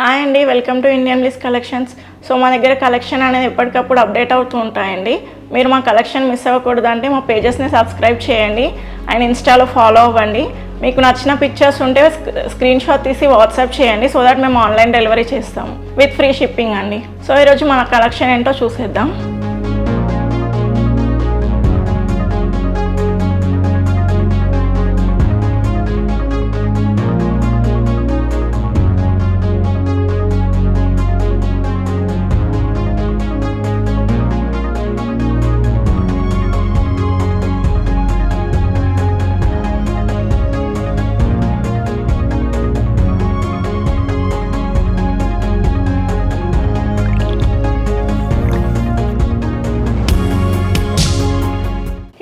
Hi అండి welcome to Indian లిస్ collections so మా దగ్గర కలెక్షన్ అనేది ఎప్పటికప్పుడు అప్డేట్ అవుతూ ఉంటాయండి. మీరు మా కలెక్షన్ మిస్ అవ్వకూడదు అంటే మా పేజెస్ని సబ్స్క్రైబ్ చేయండి. అండ్ ఇన్స్టాలో ఫాలో అవ్వండి. మీకు నచ్చిన పిక్చర్స్ ఉంటే స్క్రీన్ షాట్ తీసి వాట్సాప్ చేయండి. సో దట్ మేము ఆన్లైన్ డెలివరీ చేస్తాము. విత్ ఫ్రీ షిప్పింగ్ అండి. సో ఈరోజు మన కలెక్షన్ ఏంటో చూసేద్దాం.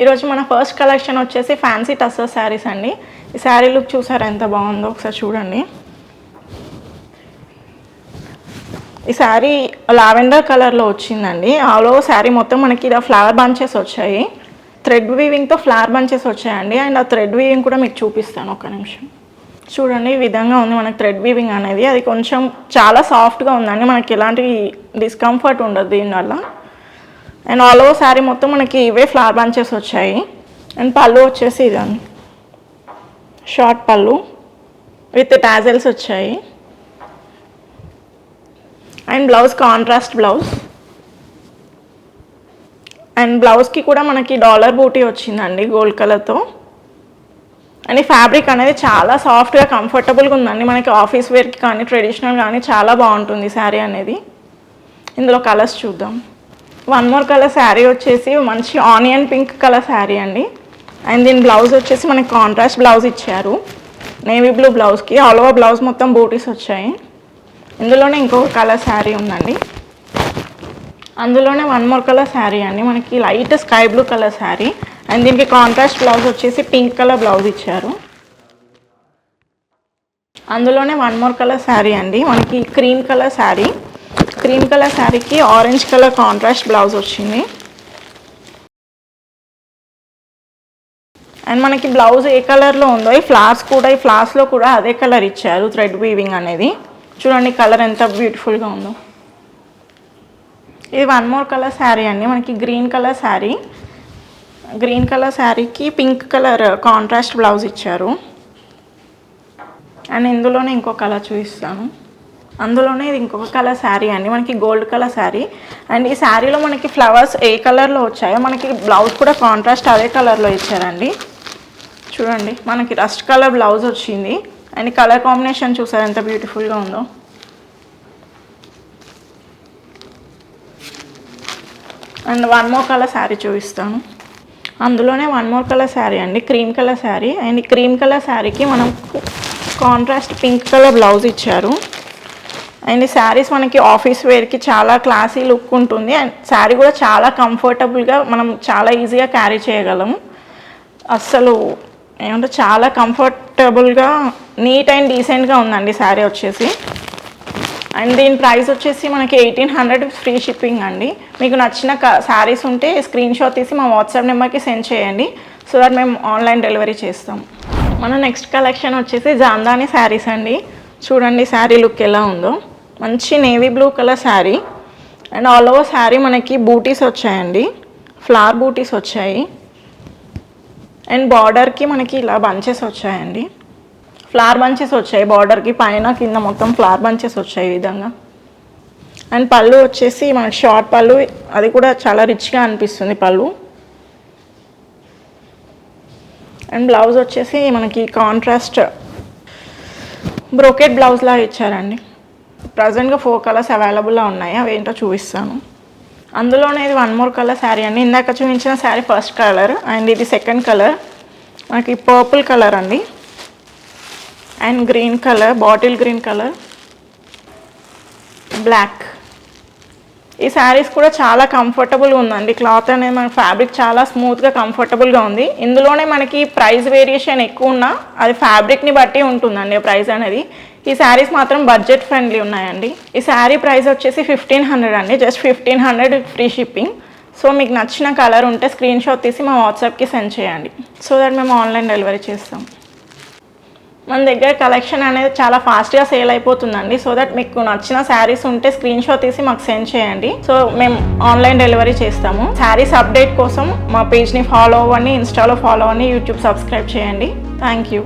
ఈరోజు మన ఫస్ట్ కలెక్షన్ వచ్చేసి ఫ్యాన్సీ టస్సర్ శారీస్ అండి. ఈ శారీ లుక్ చూసారా ఎంత బాగుందో? ఒకసారి చూడండి. ఈ శారీ లావెండర్ కలర్లో వచ్చిందండి. ఆలో శారీ మొత్తం మనకి ఇలా ఫ్లవర్ బంచెస్ వచ్చాయి. థ్రెడ్ వీవింగ్తో ఫ్లవర్ బంచెస్ వచ్చాయండి. అండ్ ఆ థ్రెడ్ వీవింగ్ కూడా మీకు చూపిస్తాను ఒక నిమిషం. చూడండి ఈ విధంగా ఉంది మనకి థ్రెడ్ వీవింగ్ అనేది. అది కొంచెం చాలా సాఫ్ట్గా ఉందండి. మనకి ఎలాంటి డిస్కంఫర్ట్ ఉండదు దీనివల్ల. అండ్ ఆల్ ఓవర్ శారీ మొత్తం మనకి ఇవే ఫ్లవర్ బంచెస్ వచ్చాయి అండ్ పళ్ళు వచ్చేసి ఇదండి షార్ట్ పళ్ళు విత్ టాజల్స్ వచ్చాయి and blouse contrast blouse and బ్లౌజ్కి కూడా మనకి డాలర్ బూటీ వచ్చిందండి గోల్డ్ కలర్తో అండ్ ఈ ఫ్యాబ్రిక్ అనేది చాలా సాఫ్ట్గా కంఫర్టబుల్గా ఉందండి మనకి ఆఫీస్ వేర్కి కానీ ట్రెడిషనల్ కానీ చాలా బాగుంటుంది శారీ అనేది ఇందులో కలర్స్ చూద్దాం వన్ మోర్ కలర్ శారీ వచ్చేసి మంచి ఆనియన్ పింక్ కలర్ శారీ అండి. అండ్ దీని బ్లౌజ్ వచ్చేసి మనకి కాంట్రాస్ట్ బ్లౌజ్ ఇచ్చారు. నేవీ బ్లూ బ్లౌజ్కి ఆల్ ఓవర్ బ్లౌజ్ మొత్తం బూటీస్ వచ్చాయి. ఇందులోనే ఇంకొక కలర్ శారీ ఉందండి. అందులోనే వన్ మోర్ కలర్ శారీ అండి. మనకి light sky blue colour sari and దీనికి కాంట్రాస్ట్ బ్లౌజ్ వచ్చేసి పింక్ కలర్ బ్లౌజ్ ఇచ్చారు. అందులోనే వన్ మోర్ కలర్ శారీ అండి. మనకి cream colour sari cream colour శారీకి ఆరెంజ్ కలర్ కాంట్రాస్ట్ బ్లౌజ్ వచ్చింది. అండ్ మనకి బ్లౌజ్ ఏ కలర్లో ఉందో ఈ ఫ్లవర్స్ కూడా ఈ ఫ్లవర్స్లో కూడా అదే కలర్ ఇచ్చారు థ్రెడ్ వీవింగ్ అనేది. చూడండి కలర్ ఎంత బ్యూటిఫుల్గా ఉందో. ఇది వన్ మోర్ కలర్ శారీ అండి. మనకి green colour sari. Green colour శారీకి పింక్ కలర్ కాంట్రాస్ట్ బ్లౌజ్ ఇచ్చారు. అండ్ ఇందులోనే ఇంకో కలర్ చూపిస్తాను. అందులోనే ఇది ఇంకొక కలర్ శారీ అండి. మనకి గోల్డ్ కలర్ శారీ. అండ్ ఈ శారీలో మనకి ఫ్లవర్స్ ఏ కలర్లో వచ్చాయో మనకి బ్లౌజ్ కూడా కాంట్రాస్ట్ అదే కలర్లో ఇచ్చారండి. చూడండి మనకి రస్ట్ కలర్ బ్లౌజ్ వచ్చింది. అండ్ కలర్ కాంబినేషన్ చూసారు ఎంత బ్యూటిఫుల్గా ఉందో? And one more colour sari చూపిస్తాను. అందులోనే వన్ మోర్ కలర్ శారీ అండి cream colour sari. And cream colour శారీకి మనం కాంట్రాస్ట్ పింక్ కలర్ బ్లౌజ్ ఇచ్చారు. అండ్ ఈ శారీస్ మనకి ఆఫీస్ వేర్కి చాలా క్లాసీ లుక్ ఉంటుంది. అండ్ శారీ కూడా చాలా కంఫర్టబుల్గా మనం చాలా ఈజీగా క్యారీ చేయగలము అస్సలు ఏమంటే చాలా కంఫర్టబుల్గా నీట్ అండ్ డీసెంట్గా ఉందండి శారీ వచ్చేసి. అండ్ దీని ప్రైస్ వచ్చేసి మనకి ఎయిటీన్ హండ్రెడ్ ఫ్రీ షిప్పింగ్ అండి. మీకు నచ్చిన శారీస్ ఉంటే స్క్రీన్ షాట్ తీసి మా వాట్సాప్ నెంబర్కి సెండ్ చేయండి. సో దట్ మేము ఆన్లైన్ డెలివరీ చేస్తాం. మన నెక్స్ట్ కలెక్షన్ వచ్చేసి జాందాని శారీస్ అండి. చూడండి శారీ లుక్ ఎలా ఉందో. మంచి navy blue colour sari. And all over sari మనకి బూటీస్ వచ్చాయండి. ఫ్లవర్ బూటీస్ వచ్చాయి. అండ్ బార్డర్కి మనకి ఇలా బంచెస్ వచ్చాయండి. ఫ్లవర్ బంచెస్ వచ్చాయి. బార్డర్కి పైన కింద మొత్తం ఫ్లవర్ బంచెస్ వచ్చాయి ఈ విధంగా. అండ్ పళ్ళు వచ్చేసి మనకి షార్ట్ పళ్ళు అది కూడా చాలా రిచ్గా అనిపిస్తుంది పళ్ళు. అండ్ బ్లౌజ్ వచ్చేసి మనకి కాంట్రాస్ట్ బ్రోకెట్ బ్లౌజ్ లాగా ఇచ్చారండి. ప్రజెంట్గా ఫోర్ కలర్స్ అవైలబుల్లో ఉన్నాయి. అవి ఏంటో చూపిస్తాను. అందులోనే ఇది వన్ మోర్ కలర్ శారీ అండి. ఇందాక చూపించిన శారీ ఫస్ట్ కలర్ అండ్ ఇది సెకండ్ కలర్ మనకి పర్పుల్ కలర్ అండి. And green colour bottle green colour black ఈ శారీస్ కూడా చాలా కంఫర్టబుల్గా ఉందండి. క్లాత్ అనేది మన ఫ్యాబ్రిక్ చాలా స్మూత్గా కంఫర్టబుల్గా ఉంది. ఇందులోనే మనకి ప్రైస్ వేరియేషన్ ఎక్కువ ఉన్నా అది ఫ్యాబ్రిక్ని బట్టి ఉంటుందండి ప్రైస్ అనేది. ఈ శారీస్ మాత్రం బడ్జెట్ ఫ్రెండ్లీ ఉన్నాయండి. ఈ శారీ ప్రైస్ వచ్చేసి ఫిఫ్టీన్ హండ్రెడ్ అండి. Just fifteen hundred free shipping so మీకు నచ్చిన కలర్ ఉంటే స్క్రీన్ షాట్ తీసి మా వాట్సాప్కి సెండ్ చేయండి. సో దట్ మేము ఆన్లైన్ డెలివరీ చేస్తాం. మన దగ్గర కలెక్షన్ అనేది చాలా ఫాస్ట్గా సేల్ అయిపోతుందండి. సో దట్ మీకు నచ్చిన శారీస్ ఉంటే స్క్రీన్ షాట్ తీసి మాకు సెండ్ చేయండి. సో మేము ఆన్లైన్ డెలివరీ చేస్తాము. శారీస్ అప్డేట్ కోసం మా పేజ్ని ఫాలో అవ్వండి ఇన్స్టాలో ఫాలో అవ్వండి యూట్యూబ్ సబ్స్క్రైబ్ చేయండి. Thank you